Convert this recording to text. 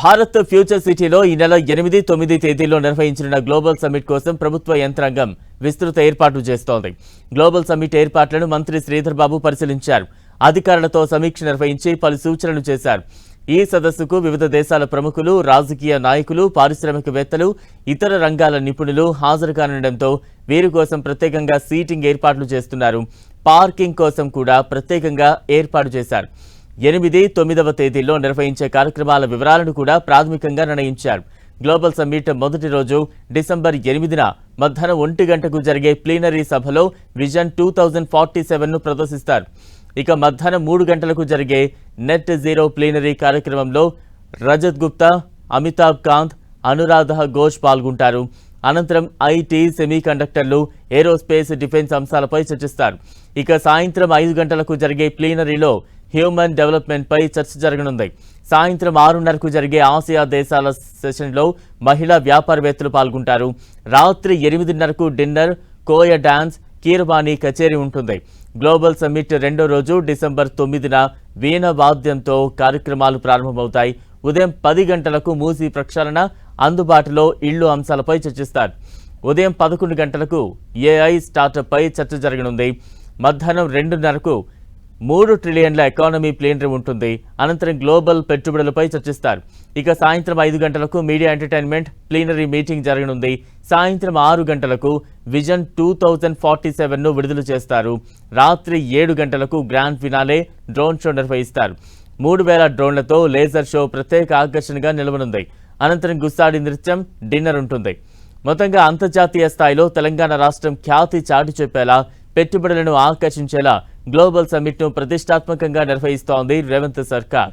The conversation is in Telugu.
భారత్ ఫ్యూచర్ సిటీలో ఈ నెల ఎనిమిది తొమ్మిది తేదీల్లో నిర్వహించిన గ్లోబల్ సమ్మిట్ కోసం ప్రభుత్వ యంత్రాంగం విస్తృత ఏర్పాట్లు చేస్తోంది. గ్లోబల్ సమ్మిట్ ఏర్పాట్లను మంత్రి శ్రీధర్ బాబు పరిశీలించారు. అధికారులతో సమీక్ష నిర్వహించి పలు సూచనలు చేశారు. ఈ సదస్సుకు వివిధ దేశాల ప్రముఖులు రాజకీయ నాయకులు పారిశ్రామికవేత్తలు ఇతర రంగాల నిపుణులు హాజరు కానుండటంతో వీరి కోసం ప్రత్యేకంగా సీటింగ్ ఏర్పాట్లు చేస్తున్నారు. పార్కింగ్ కోసం కూడా ప్రత్యేకంగా ఏర్పాటు చేశారు. ఎనిమిది తొమ్మిదవ తేదీల్లో నిర్వహించే కార్యక్రమాల వివరాలను కూడా ప్రాథమికంగా నిర్ణయించారు. గ్లోబల్ సమ్మిట్ మొదటి రోజు డిసెంబర్ ఎనిమిదిన మధ్యాహ్నం ఒంటి గంటకు జరిగే ప్లీనరీ సభలో విజన్ టూ థౌజండ్ ఫార్టీ సెవెన్ను ప్రదర్శిస్తారు. ఇక మధ్యాహ్నం మూడు గంటలకు జరిగే నెట్ జీరో ప్లీనరీ కార్యక్రమంలో రజత్ గుప్తా అమితాబ్ కాంత్ అనురాధ ఘోష్ పాల్గొంటారు. అనంతరం ఐటీ సెమీకండక్టర్లు ఏరోస్పేస్ డిఫెన్స్ అంశాలపై చర్చిస్తారు. ఇక సాయంత్రం ఐదు గంటలకు జరిగే ప్లీనరీలో హ్యూమన్ డెవలప్మెంట్ పై చర్చ జరగనుంది. సాయంత్రం ఆరున్నరకు జరిగే ఆసియా దేశాల సెషన్లో మహిళా వ్యాపారవేత్తలు పాల్గొంటారు. రాత్రి ఎనిమిదిన్నరకు డిన్నర్ కోయ డాన్స్ కీరవాణి కచేరీ ఉంటుంది. గ్లోబల్ సమ్మిట్ రెండో రోజు డిసెంబర్ తొమ్మిదిన వీణ వాద్యంతో కార్యక్రమాలు ప్రారంభమవుతాయి. ఉదయం పది గంటలకు మూసి ప్రక్షాళన అందుబాటులో ఇళ్ళు అంశాలపై చర్చిస్తారు. ఉదయం పదకొండు గంటలకు ఏఐ స్టార్టప్ పై చర్చ జరగనుంది. మధ్యాహ్నం రెండున్నరకు మూడు ట్రిలియన్ల ఎకానమీ ప్లేనరీ ఉంటుంది. అనంతరం గ్లోబల్ పెట్టుబడులపై చర్చిస్తారు. ఇక సాయంత్రం ఐదు గంటలకు మీడియా ఎంటర్టైన్మెంట్ ప్లీనరీ మీటింగ్ జరగనుంది. సాయంత్రం ఆరు గంటలకు విజన్ టూ థౌజండ్ ఫార్టీ సెవెన్ను విడుదల చేస్తారు. రాత్రి ఏడు గంటలకు గ్రాండ్ ఫినాలే డ్రోన్ షో నిర్వహిస్తారు. మూడు వేల డ్రోన్లతో లేజర్ షో ప్రత్యేక ఆకర్షణగా నిలవనుంది. అనంతరం గుస్సాడి నృత్యం డిన్నర్ ఉంటుంది. మొత్తంగా అంతర్జాతీయ స్థాయిలో తెలంగాణ రాష్ట్రం ఖ్యాతి చాటి చెప్పేలా పెట్టుబడులను ఆకర్షించేలా గ్లోబల్ సమ్మిట్ను ప్రతిష్టాత్మకంగా నిర్వహిస్తోంది రేవంత్ సర్కార్.